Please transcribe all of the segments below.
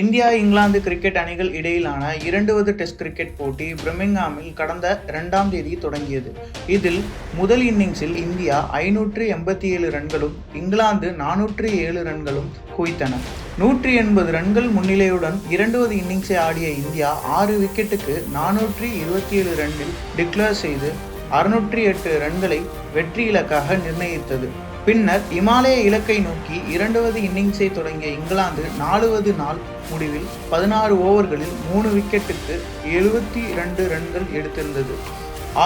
India England cricket அணிகள் இடையிலான இரண்டாவது டெஸ்ட் கிரிக்கெட் போட்டி பிரமிங்ஹாமில் கடந்த இரண்டாம் தேதி தொடங்கியது. இதில் முதல் இன்னிங்ஸில் இந்தியா ஐநூற்று எண்பத்தி ஏழு ரன்களும் இங்கிலாந்து நானூற்று ஏழு ரன்களும் குவித்தன. நூற்றி எண்பது ரன்கள் முன்னிலையுடன் இரண்டாவது இன்னிங்ஸை ஆடிய இந்தியா ஆறு விக்கெட்டுக்கு நானூற்றி இருபத்தி ஏழு ரன்னில் டிக்ளேர் செய்து அறுநூற்றி எட்டு ரன்களை வெற்றி இலக்காக நிர்ணயித்தது. பின்னர் இமாலய இலக்கை நோக்கி இரண்டாவது இன்னிங்ஸை தொடங்கிய இங்கிலாந்து நாலுவது நாள் முடிவில் பதினாறு ஓவர்களில் மூணு விக்கெட்டுக்கு எழுபத்தி இரண்டு ரன்கள் எடுத்திருந்தது.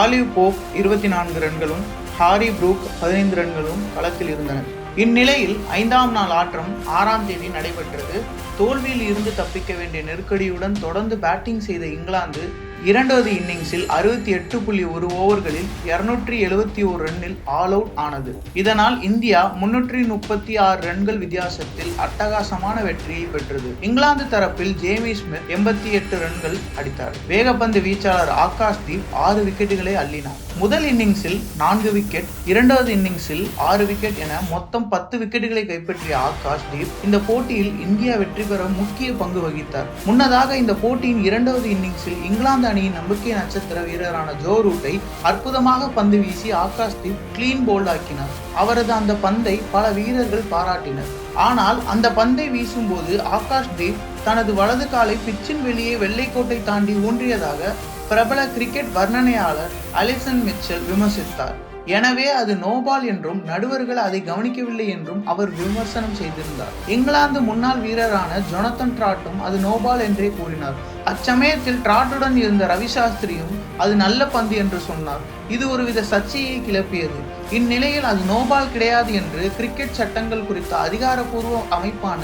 ஆலிவ் போப் இருபத்தி நான்கு ரன்களும் ஹாரி ப்ரூக் பதினைந்து ரன்களும் களத்தில் இருந்தன. இந்நிலையில் ஐந்தாம் நாள் ஆட்டம் ஆறாம் தேதி நடைபெற்றது. தோல்வியில் இருந்து தப்பிக்க வேண்டிய நெருக்கடியுடன் தொடர்ந்து பேட்டிங் செய்த இங்கிலாந்து இரண்டாவது இன்னிங்ஸில் அறுபத்தி எட்டு புள்ளி ஒரு ஓவர்களில் இருநூற்றி எழுபத்தி ஓரு ரன்னில் ஆல் அவுட் ஆனது. இதனால் இந்தியா முன்னூற்றி முப்பத்தி ஆறு ரன்கள் வித்தியாசத்தில் அட்டகாசமான வெற்றியை பெற்றது. இங்கிலாந்து தரப்பில் ஜேமி ஸ்மித் எண்பத்தி எட்டு ரன்கள் அடித்தார். வேகப்பந்து வீச்சாளர் ஆகாஷ் தீப் ஆறு விக்கெட்டுகளை அள்ளினார். முதல் இன்னிங்ஸில் நான்கு விக்கெட் இரண்டாவது இன்னிங்ஸில் ஆறு விக்கெட் என மொத்தம் பத்து விக்கெட்டுகளை கைப்பற்றிய ஆகாஷ் தீப் இந்த போட்டியில் இந்தியா வெற்றி பெற முக்கிய பங்கு வகித்தார். முன்னதாக இந்த போட்டியின் இரண்டாவது இன்னிங்ஸில் இங்கிலாந்து அணியின் நம்பிக்கை நட்சத்திர வீரரான ஜோ ரூட்டை அற்புதமாக பந்து வீசி ஆகாஷ்தீப் கிளீன் போல்ட் ஆக்கினார். அவரது அந்த பந்தை பல வீரர்கள் பாராட்டினர். ஆனால் அந்த பந்தை வீசும்போது ஆகாஷ்தீப் தனது வலது காலை பிச்சின் வெளியே வெள்ளைக்கோட்டை தாண்டி ஊன்றியதாக பிரபல கிரிக்கெட் வர்ணனையாளர் அலிசன் மிச்சல் விமர்சித்தார். எனவே அது நோபால் என்றும் நடுவர்கள் அதை கவனிக்கவில்லை என்றும் அவர் விமர்சனம் செய்திருந்தார். இங்கிலாந்து முன்னாள் வீரரான ஜொனத்தன் ட்ராட்டும் அது நோபால் என்றே கூறினார். அச்சமயத்தில் ட்ராட்டுடன் இருந்த ரவி சாஸ்திரியும் அது நல்ல பந்து என்று சொன்னார். இது ஒருவித சர்ச்சையை கிளப்பியது. இந்நிலையில் அது நோபால் கிடையாது என்று கிரிக்கெட் சட்டங்கள் குறித்த அதிகாரப்பூர்வ அமைப்பான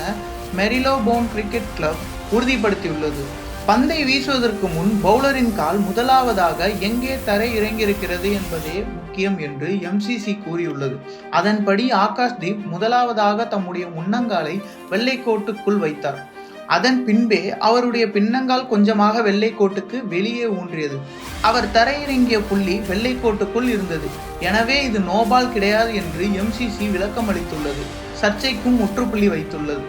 மெரிலோபோன் கிரிக்கெட் கிளப் உறுதிப்படுத்தியுள்ளது. பந்தை வீசுவதற்கு முன் பவுலரின் கால் முதலாவதாக எங்கே தரை இறங்கியிருக்கிறது என்பதே முக்கியம் என்று எம்சிசி கூறியுள்ளது. அதன்படி ஆகாஷ் தீப் முதலாவதாக தம்முடைய முன்னங்காலை வெள்ளைக்கோட்டுக்குள் வைத்தார். அதன் பின்பே அவருடைய பின்னங்கால் கொஞ்சமாக வெள்ளைக்கோட்டுக்கு வெளியே ஊன்றியது. அவர் தரையிறங்கிய புள்ளி வெள்ளைக்கோட்டுக்குள் இருந்தது. எனவே இது நோபால் கிடையாது என்று எம்சிசி விளக்கம் அளித்துள்ளது சர்ச்சைக்கும் முற்றுப்புள்ளி வைத்துள்ளது.